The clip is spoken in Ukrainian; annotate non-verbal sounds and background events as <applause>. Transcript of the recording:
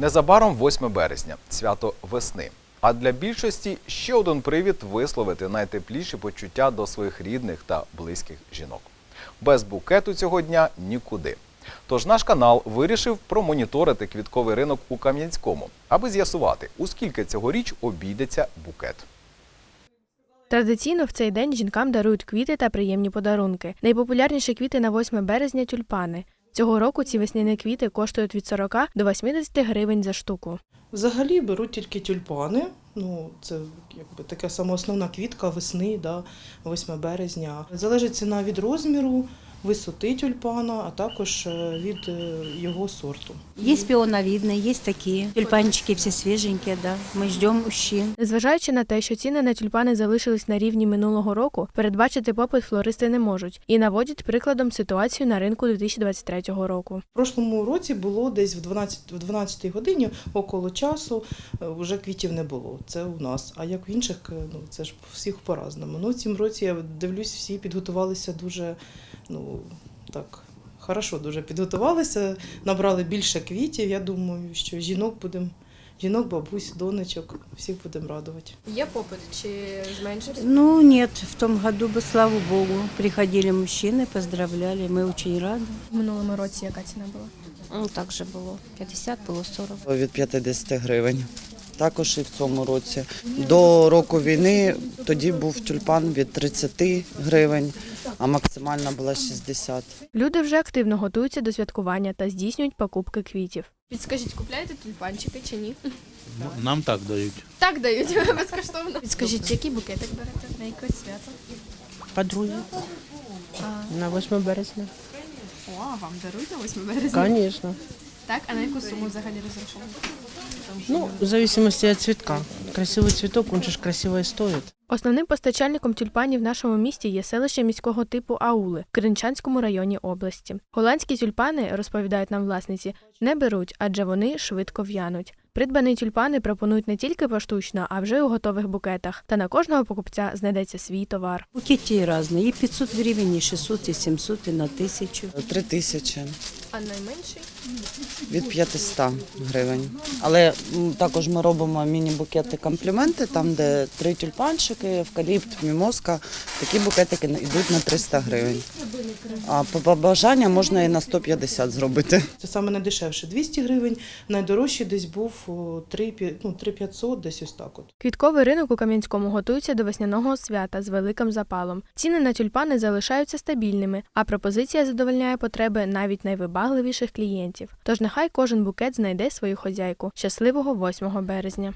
Незабаром 8 березня, свято весни. А для більшості ще один привід висловити найтепліші почуття до своїх рідних та близьких жінок. Без букету цього дня нікуди. Тож наш канал вирішив промоніторити квітковий ринок у Кам'янському, аби з'ясувати, у скільки цьогоріч обійдеться букет. Традиційно в цей день жінкам дарують квіти та приємні подарунки. Найпопулярніші квіти на 8 березня тюльпани. Цього року ці весняні квіти коштують від 40 до 80 гривень за штуку. Взагалі беруть тільки тюльпани. Ну, це якби така сама основна квітка весни, да, 8 березня. Залежить ціна від розміру, висоти тюльпана, а також е, від е, його сорту. Есть пионовидные, есть такие. Тюльпанчики все свеженькие, да. Мы ждем мужчин. Незважаючи на те, що ціни на тюльпани залишились на рівні минулого року, передбачити попит флористи не можуть і наводять прикладом ситуацію на ринку 2023 року. В прошлому році було десь в 12, в 12 годині около часу е, вже квітів не було. Це у нас. А як в інших, ну це ж всіх по-разному. Ну, в цім році я дивлюсь, всі підготувалися дуже, ну так, хорошо дуже підготувалися, набрали більше квітів. Я думаю, що жінок будемо, жінок, бабусь, донечок, всіх будемо радувати. Є попит чи зменшився? Ну, нет, в том году бы, слава богу, приходили мужчины, поздравляли. Мы очень рады. В минулому році яка ціна була? Ну, так же было. 50, было 40. від 50 гривень. Також і в цьому році. До року війни тоді був тюльпан від 30 гривень, а максимальна була 60. Люди вже активно готуються до святкування та здійснюють покупки квітів. Підскажіть, купляєте тюльпанчики чи ні? Нам так дають. Так дають <laughs> безкоштовно. Підскажіть, який букетик берете? На якесь свято? Подруги на 8 березня. О, вам дарують на 8 березня? Конечно Так, а на яку суму взагалі розраховуєте? Ну, в зависимости от цветка. Красивый цветок, он же ж красиво и стоит. Основним постачальником тюльпанів в нашому місті є селище міського типу Аули в Кринчанському районі області. Голландські тюльпани, розповідають нам власниці, не беруть, адже вони швидко в'януть. Придбані тюльпани пропонують не тільки поштучно, а вже у готових букетах. Та на кожного покупця знайдеться свій товар. Букеты разные. И 500 гривен, и 600, и 700, и на 1000. 3 тисячі А найменший? від 500 гривень. Але м, також ми робимо міні-букети компліменти, там де три тюльпанчики, евкаліпт, мімоска. Такі букетики на- йдуть на 300 гривень. А по побажання можна і на 150 зробити. Це саме найдешевше 200 гривень, найдорожчий десь був о, 3, пі- ну, 3500, десь ось так от. Квітковий ринок у Кам'янському готується до весняного свята з великим запалом. Ціни на тюльпани залишаються стабільними, а пропозиція задовольняє потреби навіть найвибагливіших клієнтів. Тож нехай кожен букет знайде свою хозяйку. Щасливого 8 березня.